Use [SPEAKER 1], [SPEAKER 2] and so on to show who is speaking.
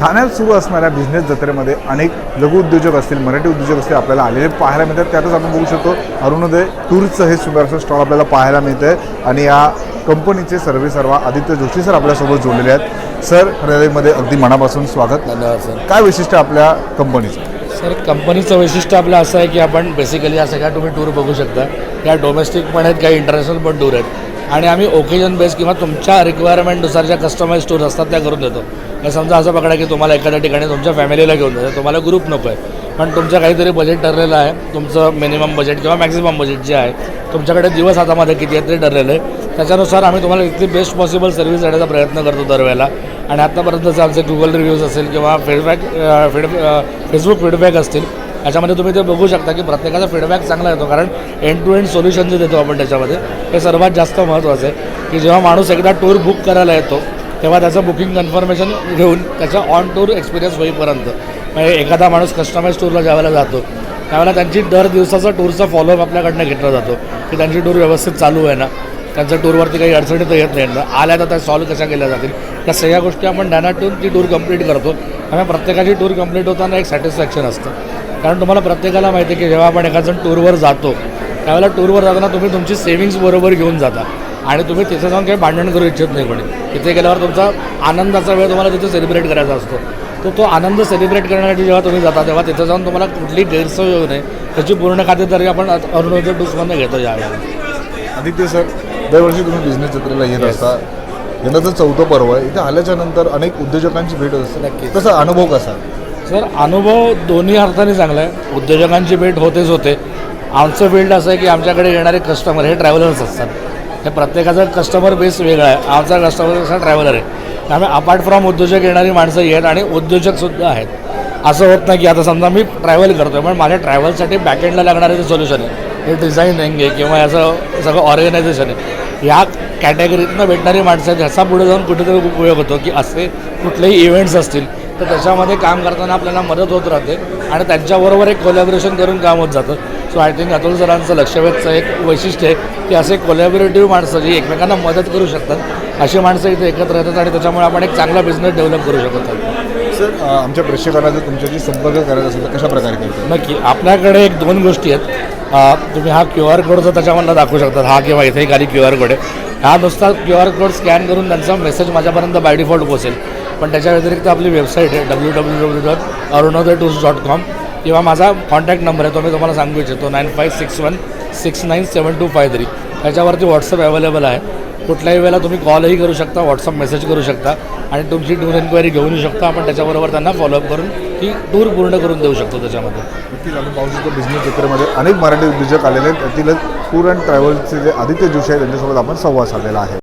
[SPEAKER 1] ठाण्यात सुरू असणाऱ्या बिझनेस जत्रेमध्ये अनेक लघु उद्योजक असतील मराठी उद्योजक असतील आपल्याला आलेले पाहायला मिळतात. त्यातच आपण बघू शकतो अरुणोदय टूरचं हे सुंदर असं स्टॉल आपल्याला पाहायला मिळतं आहे आणि या कंपनीचे सर्वे सर्वा आदित्य जोशी सर आपल्यासोबत जोडलेले आहेत. सर रेल्वेमध्ये अगदी मनापासून स्वागत.
[SPEAKER 2] धन्यवाद सर
[SPEAKER 1] काय वैशिष्ट्य आपल्या कंपनीचं
[SPEAKER 2] सर कंपनीचं वैशिष्ट्य आपलं असं आहे की आपण बेसिकली असं काय तुम्ही टूर बघू शकता. या डोमेस्टिक पण आहेत काही इंटरनॅशनल पण टूर आहेत. आणि आम्ही ओकेजन बेस किंवा तुमच्या रिक्वायरमेंटनुसार ज्या कस्टमाइज टूर असतात त्या करून देतो. हे समजा असं पकडा की तुम्हाला एखाद्या ठिकाणी तुमच्या फॅमिलीला घेऊन जायचं तुम्हाला ग्रुप नको आहे पण तुमचं काहीतरी बजेट ठरलेलं आहे. तुमचं मिनिमम बजेट किंवा मॅक्झिमम बजेट जे आहे तुमच्याकडे दिवस हातामध्ये किती आहे ते ठरलेलं आहे. त्याच्यानुसार आम्ही तुम्हाला इतकी बेस्ट पॉसिबल सर्व्हिस देण्याचा प्रयत्न करतो दरवेळेला. आणि आत्तापर्यंतचे आमचे गुगल रिव्ह्यूज असेल किंवा फीडबॅक फीड फेसबुक फीडबॅक असतील याच्यामध्ये तुम्ही ते बघू शकता की प्रत्येकाचा फीडबॅक चांगला येतो कारण एंड टू एंड सोल्युशन जे देतो आपण त्याच्यामध्ये हे सर्वात जास्त महत्त्वाचं आहे की जेव्हा माणूस एकदा टूर बुक करायला येतो तेव्हा त्याचं बुकिंग कन्फर्मेशन घेऊन त्याचा ऑन टूर एक्सपिरियन्स होईपर्यंत. म्हणजे एखादा माणूस कस्टमाइज टूरला ज्यावेळेला जातो त्यावेळेला त्यांची दर दिवसाचा टूरचा फॉलोअप आपल्याकडनं घेतला जातो की त्यांची टूर व्यवस्थित चालू आहे ना त्यांच्या टूरवरती काही अडचणी तर येत नाही ना आल्या तर त्या सॉल्व्ह कशा केल्या जातील? त्या सगळ्या गोष्टी आपण ध्यानात ठेवून ती टूर कंप्लीट करतो. त्यामुळे प्रत्येकाची टूर कंप्लीट होताना एक सॅटिस्फॅक्शन असतं. कारण तुम्हाला प्रत्येकाला माहिती आहे की जेव्हा आपण एखादं टूरवर जातो त्यावेळेला टूरवर जाताना तुम्ही तुमची सेव्हिंग्स बरोबर घेऊन जाता. आणि तुम्ही तिथे जाऊन काही भांडण करू इच्छित नाही कोणी. तिथे गेल्यावर तुमचा आनंदाचा वेळ तुम्हाला तिथे सेलिब्रेट करायचा असतो. तर तो आनंद सेलिब्रेट करण्यासाठी जेव्हा तुम्ही जाता तेव्हा तिथे जाऊन तुम्हाला कुठली गैरसोय होऊ नये. त्याची पूर्ण खातेदारी आपण अरुणोदय टूर्समधनं घेतो यावेळेला
[SPEAKER 1] आदित्य सर दरवर्षी तुम्ही बिझनेस जत्रेला येत असता. यंदाचं चौथं पर्व आहे. इथे आल्याच्यानंतर अनेक उद्योजकांची भेट असते. तसा अनुभव कसा?
[SPEAKER 2] सर अनुभव दोन्ही अर्थाने चांगला आहे. उद्योजकांची भेट होतेच होते. आमचं फील्ड असं आहे की आमच्याकडे येणारे कस्टमर हे ट्रॅव्हलर्स असतात. हे प्रत्येकाचा कस्टमर बेस वेगळा आहे. आमचा कस्टमर असा ट्रॅव्हलर आहे. त्यामुळे अपार्ट फ्रॉम उद्योजक येणारी माणसं आहेत आणि उद्योजकसुद्धा आहेत. असं होत नाही की आता समजा मी ट्रॅव्हल करतो आहे पण माझ्या ट्रॅव्हलसाठी बॅकएंडला लागणारे जे सोल्युशन आहे हे डिझायनिंग आहे किंवा याचं सगळं ऑर्गनायझेशन आहे ह्या कॅटेगरीतनं भेटणारी माणसं आहेत ह्याचा पुढे जाऊन कुठेतरी उपयोग होतो की असे कुठलेही इव्हेंट्स असतील तर त्याच्यामध्ये काम करताना आपल्याला मदत होत राहते आणि त्यांच्याबरोबर एक कोलॅबरेशन करून काम होत जातं. सो आय थिंक अतुल सरांचं लक्षवेधचं एक वैशिष्ट्य आहे की असे कोलॅबरेटिव्ह माणसं जी एकमेकांना मदत करू शकतात अशी माणसं इथे एकत्र येतात आणि त्याच्यामुळे आपण एक चांगला बिझनेस डेव्हलप करू शकत आहोत.
[SPEAKER 1] सर आमच्या प्रेक्षकांना जर तुमच्याशी संपर्क करायचा असेल तर कशा प्रकारे करतो
[SPEAKER 2] नक्की. आपल्याकडे एक दोन गोष्टी आहेत. तुम्ही हा क्यू आर कोड जर त्याच्यामधला दाखवू शकतात. हा किंवा इथे खाली क्यू आर कोड आहे. हा नुसता क्यू आर कोड स्कॅन करून त्यांचा मेसेज माझ्यापर्यंत बाय डिफॉल्ट पोहोचेल. पण त्याच्या व्यतिरिक्त आपली वेबसाईट आहे W W W dot Arunoday tours dot com किंवा माझा कॉन्टॅक्ट नंबर आहे तो मी तुम्हाला सांगू इच्छितो nine five six one six nine seven two five three त्याच्यावरती व्हॉट्सअप अवेलेबल आहे. कुठल्याही वेळेला तुम्ही कॉलही करू शकता व्हॉट्सअप मेसेज करू शकता आणि तुमची टूर एन्क्वायरी घेऊन येऊ शकता. आपण त्याच्याबरोबर त्यांना फॉलोअप करून ती टूर पूर्ण करून देऊ शकतो त्याच्यामध्ये.
[SPEAKER 1] नक्कीच आपण पाहू शकतो बिझनेस क्षेत्रामध्ये अनेक मराठी उद्योजक आलेले आहेत त्यातील टूर अँड ट्रॅव्हल्सचे जे आदित्य जोशी आहे त्यांच्यासोबत आपण संवाद साधलेला आहे.